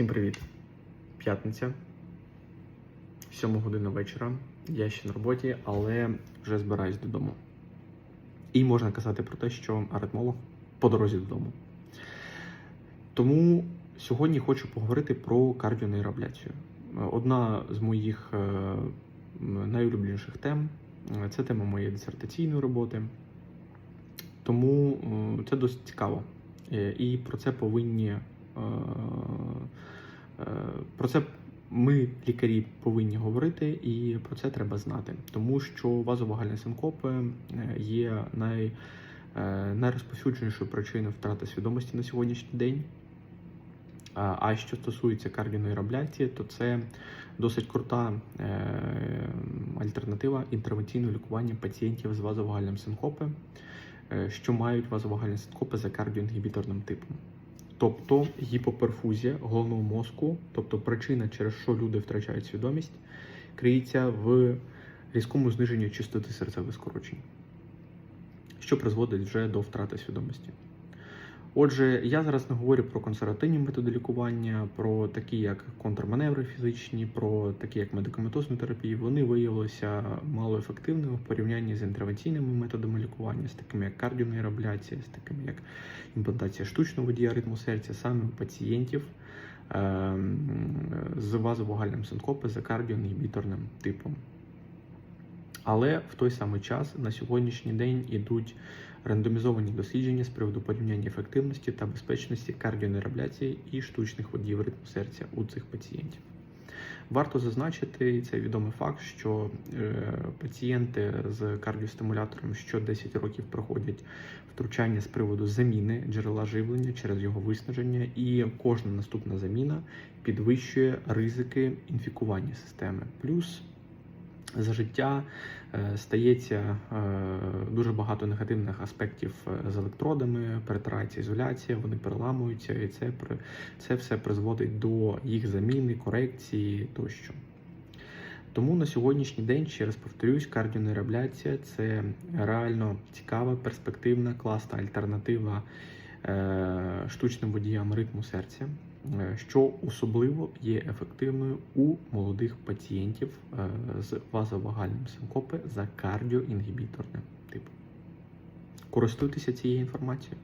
Всім привіт! П'ятниця, 7 година вечора. Я ще на роботі, але вже збираюсь додому. І можна казати про те, що аритмолог по дорозі додому. Тому сьогодні хочу поговорити про кардіонейроабляцію. Одна з моїх е, найулюбленіших тем це тема моєї дисертаційної роботи. Тому е, це досить цікаво. Е, І про це повинні. Е, Про це ми, лікарі, повинні говорити, і про це треба знати, тому що вазовагальні синкопи е, є най, е, найрозповсюдженішою причиною втрати свідомості на сьогоднішній день. А що стосується кардіонейроабляції, то це досить крута альтернатива інтервенційного лікування пацієнтів з вазовагальним синкопи, що мають вазовагальні синкопи за кардіоінгібіторним типом. Тобто гіпоперфузія головного мозку, тобто причина, через що люди втрачають свідомість, криється в різкому зниженні частоти серцевих скорочень, що призводить вже до втрати свідомості. Отже, я зараз не говорю про консервативні методи лікування, про такі як контрманеври фізичні, про такі як медикаментозну терапію. Вони виявилися малоефективними в порівнянні з інтервенційними методами лікування, з такими як кардіонейроабляція, з такими як імплантація штучного водія ритму серця, саме у пацієнтів ем, з вазовагальним синкопи за кардіоінгібіторним типом. Але в той самий час на сьогоднішній день ідуть рандомізовані дослідження з приводу порівняння ефективності та безпечності кардіонейроабляції і штучних водіїв ритму серця у цих пацієнтів. Варто зазначити і це відомий факт, що е, пацієнти з кардіостимулятором що 10 років проходять втручання з приводу заміни джерела живлення через його виснаження, і кожна наступна заміна підвищує ризики інфікування системи. Плюс за життя е, стається е, дуже багато негативних аспектів е, з електродами, перетирається ізоляція, вони переламуються, і це це все призводить до їх заміни, корекції тощо. Тому на сьогоднішній день, ще раз повторюсь, кардіонейроабляція – це реально цікава, перспективна, класна альтернатива штучним водіям ритму серця, що особливо є ефективною у молодих пацієнтів е, з вазовагальним синкопи за кардіоінгібіторним типом. Користуйтеся цією інформацією.